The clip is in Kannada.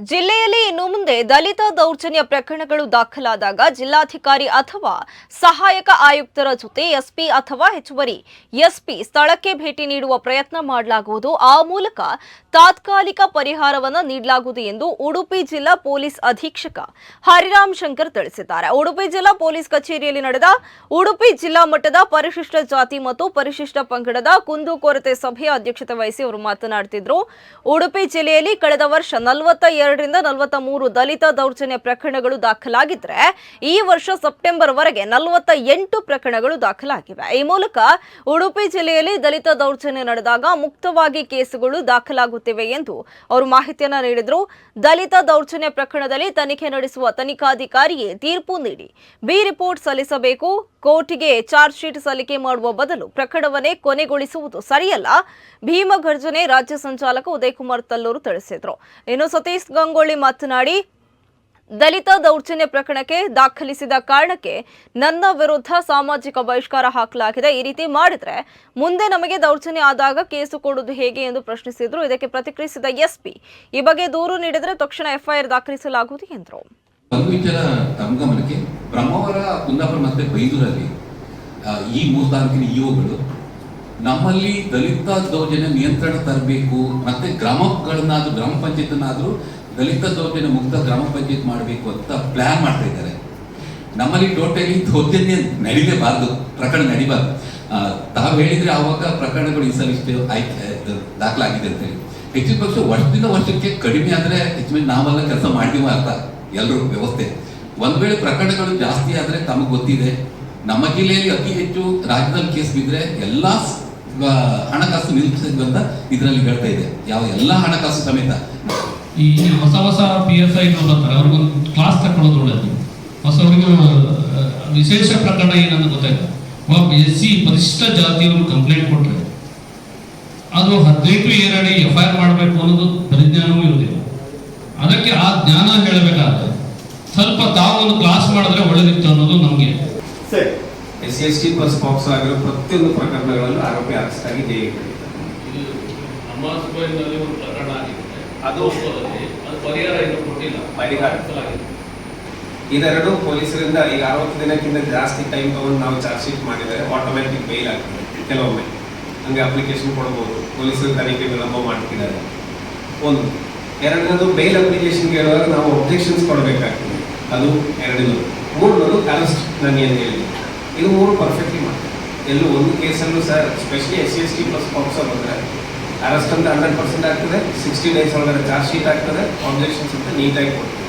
ಜಿಲ್ಲೆಯಲ್ಲಿ ಇನ್ನು ಮುಂದೆ ದಲಿತ ದೌರ್ಜನ್ಯ ಪ್ರಕರಣಗಳು ದಾಖಲಾದಾಗ ಜಿಲ್ಲಾಧಿಕಾರಿ ಅಥವಾ ಸಹಾಯಕ ಆಯುಕ್ತರ ಜೊತೆ ಎಸ್ಪಿ ಅಥವಾ ಹೆಚ್ಚುವರಿ ಎಸ್ಪಿ ಸ್ಥಳಕ್ಕೆ ಭೇಟಿ ನೀಡುವ ಪ್ರಯತ್ನ ಮಾಡಲಾಗುವುದು. ಆ ಮೂಲಕ ತಾತ್ಕಾಲಿಕ ಪರಿಹಾರವನ್ನು ನೀಡಲಾಗುವುದು ಎಂದು ಉಡುಪಿ ಜಿಲ್ಲಾ ಪೊಲೀಸ್ ಅಧೀಕ್ಷಕ ಹರಿರಾಮ್ ಶಂಕರ್ ತಿಳಿಸಿದ್ದಾರೆ. ಉಡುಪಿ ಜಿಲ್ಲಾ ಪೊಲೀಸ್ ಕಚೇರಿಯಲ್ಲಿ ನಡೆದ ಉಡುಪಿ ಜಿಲ್ಲಾ ಮಟ್ಟದ ಪರಿಶಿಷ್ಟ ಜಾತಿ ಮತ್ತು ಪರಿಶಿಷ್ಟ ಪಂಗಡದ ಕುಂದುಕೊರತೆ ಸಭೆಯ ಅಧ್ಯಕ್ಷತೆ ವಹಿಸಿ ಅವರು ಮಾತನಾಡುತ್ತಿದ್ದರು. ಉಡುಪಿ ಜಿಲ್ಲೆಯಲ್ಲಿ ಕಳೆದ ವರ್ಷ ನಲವತ್ತ ಎರಡರಿಂದ ನಲವತ್ತ ಮೂರು ದಲಿತ ದೌರ್ಜನ್ಯ ಪ್ರಕರಣಗಳು ದಾಖಲಾಗಿದ್ರೆ ಈ ವರ್ಷ ಸೆಪ್ಟೆಂಬರ್ ವರೆಗೆ ನಲವತ್ತ ಎಂಟು ಪ್ರಕರಣಗಳು ದಾಖಲಾಗಿವೆ. ಈ ಮೂಲಕ ಉಡುಪಿ ಜಿಲ್ಲೆಯಲ್ಲಿ ದಲಿತ ದೌರ್ಜನ್ಯ ನಡೆದಾಗ ಮುಕ್ತವಾಗಿ ಕೇಸುಗಳು ದಾಖಲಾಗುತ್ತಿವೆ ಎಂದು ಅವರು ಮಾಹಿತಿಯನ್ನ ನೀಡಿದರು. ದಲಿತ ದೌರ್ಜನ್ಯ ಪ್ರಕರಣದಲ್ಲಿ ತನಿಖೆ ನಡೆಸುವ ತನಿಖಾಧಿಕಾರಿಯೇ ತೀರ್ಪು ನೀಡಿ. ಬಿ ರಿಪೋರ್ಟ್ ಸಲ್ಲಿಸಬೇಕು. ಕೋರ್ಟಿಗೆ ಚಾರ್ಜ್ ಶೀಟ್ ಸಲ್ಲಿಕೆ ಮಾಡುವ ಬದಲು ಪ್ರಕರಣವನ್ನೇ ಕೊನೆಗೊಳಿಸುವುದು ಸರಿಯಲ್ಲ. ಭೀಮ ಗರ್ಜನೆ ರಾಜ್ಯ ಸಂಚಾಲಕ ಉದಯಕುಮಾರ್ ತಲ್ಲೂರು ತಿಳಿಸಿದರು. ಇನ್ನು ಸತೀಶ್ ಗಂಗೊಳ್ಳಿ ಮಾತನಾಡಿ, ದಲಿತ ದೌರ್ಜನ್ಯ ಪ್ರಕರಣಕ್ಕೆ ದಾಖಲಿಸಿದ ಕಾರಣಕ್ಕೆ ನನ್ನ ವಿರುದ್ಧ ಸಾಮಾಜಿಕ ಬಹಿಷ್ಕಾರ ಹಾಕಲಾಗಿದೆ. ಈ ರೀತಿ ಮಾಡಿದ್ರೆ ಮುಂದೆ ನಮಗೆ ದೌರ್ಜನ್ಯ ಆದಾಗ ಕೇಸು ಕೊಡುವುದು ಹೇಗೆ ಎಂದು ಪ್ರಶ್ನಿಸಿದ್ರು. ಇದಕ್ಕೆ ಪ್ರತಿಕ್ರಿಯಿಸಿದ ಎಸ್ಪಿ, ಈ ಬಗ್ಗೆ ದೂರು ನೀಡಿದರೆ ತಕ್ಷಣ ಎಫ್ಐಆರ್ ದಾಖಲಿಸಲಾಗುವುದು ಎಂದರು. ಒಂದು ತಮ್ಮ ಗಮನಕ್ಕೆ ಬ್ರಹ್ಮಾವರ ಕುಂದಾಪುರ ಮತ್ತೆ ಬೈದೂರಲ್ಲಿ ಈ ಮೂರು ತಾಲೂಕಿನ ಇಒಗಳು, ನಮ್ಮಲ್ಲಿ ದಲಿತ ದೌರ್ಜನ್ಯ ನಿಯಂತ್ರಣ ತರಬೇಕು, ಮತ್ತೆ ಗ್ರಾಮಗಳನ್ನಾದ್ರೂ, ಗ್ರಾಮ ಪಂಚಾಯತ್ನಾದ್ರೂ ದಲಿತ ದೌರ್ಜನ್ಯ ಮುಕ್ತ ಗ್ರಾಮ ಪಂಚಾಯತ್ ಮಾಡಬೇಕು ಅಂತ ಪ್ಲಾನ್ ಮಾಡ್ತಾ ಇದ್ದಾರೆ. ನಮ್ಮಲ್ಲಿ ಟೋಟಲಿ ದೌರ್ಜನ್ಯ ನಡೀಲೇಬಾರ್ದು, ಪ್ರಕರಣ ನಡಿಬಾರ್ದು. ತಾವು ಹೇಳಿದ್ರೆ ಆವಾಗ ಪ್ರಕರಣಗಳು ಈ ಸಲ ಆಯ್ಕೆ ದಾಖಲಾಗಿದೆ ಅಂತ ಹೇಳಿ. ಹೆಚ್ಚಿನ ಪಕ್ಷ ವರ್ಷದಿಂದ ವರ್ಷಕ್ಕೆ ಕಡಿಮೆ ಆದ್ರೆ ಹೆಚ್ಚು ನಾವೆಲ್ಲ ಕೆಲಸ ಮಾಡಿದೀವ ಅಂತ ಎಲ್ಲರೂ ವ್ಯವಸ್ಥೆ. ಒಂದ್ ವೇಳೆ ಪ್ರಕರಣಗಳು ಜಾಸ್ತಿ ಆದ್ರೆ ತಮಗೆ ಗೊತ್ತಿದೆ. ನಮ್ಮ ಜಿಲ್ಲೆಯಲ್ಲಿ ಅತಿ ಹೆಚ್ಚು ರಾಜ್ಯದಲ್ಲಿ ಕೇಸ್ ಬಿದ್ರೆ ಎಲ್ಲಾ ಹಣಕಾಸು ನಿಲ್ಲಿಸಿದ್ವಿ ಅಂತ ಇದರಲ್ಲಿ ಹೇಳ್ತಾ ಇದೆ. ಯಾವ ಎಲ್ಲಾ ಹಣಕಾಸು ಸಮೇತ. ಈ ಹೊಸ ಹೊಸ ಪಿ ಎಸ್ ಐ ಅವ್ರಿಗೊಂದು ಕ್ಲಾಸ್ ತಗೊಳ್ಳೋದು ಒಳ್ಳೆಯದು ಹೊಸವರಿಗೆ ವಿಶೇಷ ಪ್ರಕರಣ ಏನಂತ ಗೊತ್ತಾಯ್ತು? ಒಬ್ಬ ಎಸ್ ಸಿ ಪರಿಶಿಷ್ಟ ಜಾತಿಯವರು ಕಂಪ್ಲೇಂಟ್ ಕೊಟ್ರೆ ಅದು ಹದಿನೆಂಟು ಏರಡಿ ಎಫ್ ಐ ಆರ್ ಮಾಡಬೇಕು ಅನ್ನೋದು ಪರಿಜ್ಞಾನವೂ ಇರುವುದಿಲ್ಲ. ಅದಕ್ಕೆ ಆ ಜ್ಞಾನ ಸ್ವಲ್ಪ ತಾವೊಂದು ಕ್ಲಾಸ್ ಮಾಡಿದ್ರೆ ಒಳ್ಳೇದಿತ್ತು ಅನ್ನೋದು ನಮಗೆ. ಸರಿ. S C S T plus POCSO ಆಗಿರೋ ಪ್ರತಿಯೊಂದು ಪ್ರಕರಣಗಳಲ್ಲೂ ಆರೋಪಿ ಅರೆಸ್ಟ್ ಆಗಿ ಜೈಲಿಗೆ ಒಂದು ಪ್ರಕರಣ ಆಗಿದೆ. ಅದು- ಅದು ಪರಿಹಾರ ಇನ್ನೂ ಕೊಟ್ಟಿಲ್ಲ. ಪರಿಹಾರ. ಇದೆರಡು ಪೊಲೀಸರಿಂದ ಈಗ ಅರವತ್ತು ದಿನಕ್ಕಿಂತ ಜಾಸ್ತಿ ಟೈಮ್ ತಗೊಂಡು ನಾವು ಚಾರ್ಜ್ ಶೀಟ್ ಮಾಡಿದರೆ ಆಟೋಮ್ಯಾಟಿಕ್ ಬೇಲ್ ಆಗ್ತದೆ. ಕೆಲವೊಮ್ಮೆ. ಹಂಗೆ ಅಪ್ಲಿಕೇಶನ್ ಕೊಡ್ಬೋದು. ಪೊಲೀಸರು ತನಿಖೆ ವಿಳಂಬ ಮಾಡ್ತಿದ್ದಾರೆ. ಒಂದು. ಎರಡನೇದು ಬೇಲ್ ಅಪ್ಲಿಕೇಶನ್ ಕೇಳುವಾಗ ನಾವು ಒಬ್ಜೆಕ್ಷನ್ಸ್ ಕೊಡಬೇಕಾಗ್ತದೆ. ಅದು ಎರಡನೇದು. ಮೂರನೇದು ಅರೆಸ್ಟ್ ನಾನು ಏನು ಹೇಳಿದೆ ಇದು ಮೂರು ಪರ್ಫೆಕ್ಟ್ಲಿ ಮಾಡ್ತಾರೆ. ಎಲ್ಲೂ ಒಂದು ಕೇಸಲ್ಲೂ sir specially S C S T plus POCSO ಬಂದರೆ ಅರೆಸ್ಟ್ ಅಂತ ಹಂಡ್ರೆಡ್ ಪರ್ಸೆಂಟ್ ಆಗ್ತದೆ ಸಿಕ್ಸ್ಟಿ ಡೇಸ್ ಒಳಗಡೆ ಚಾರ್ಜ್ ಶೀಟ್ ಆಗ್ತದೆ ಆಬ್ಜೆಕ್ಷನ್ಸ್ ಅಂತ ನೀಟಾಗಿ ಕೊಡ್ತೀವಿ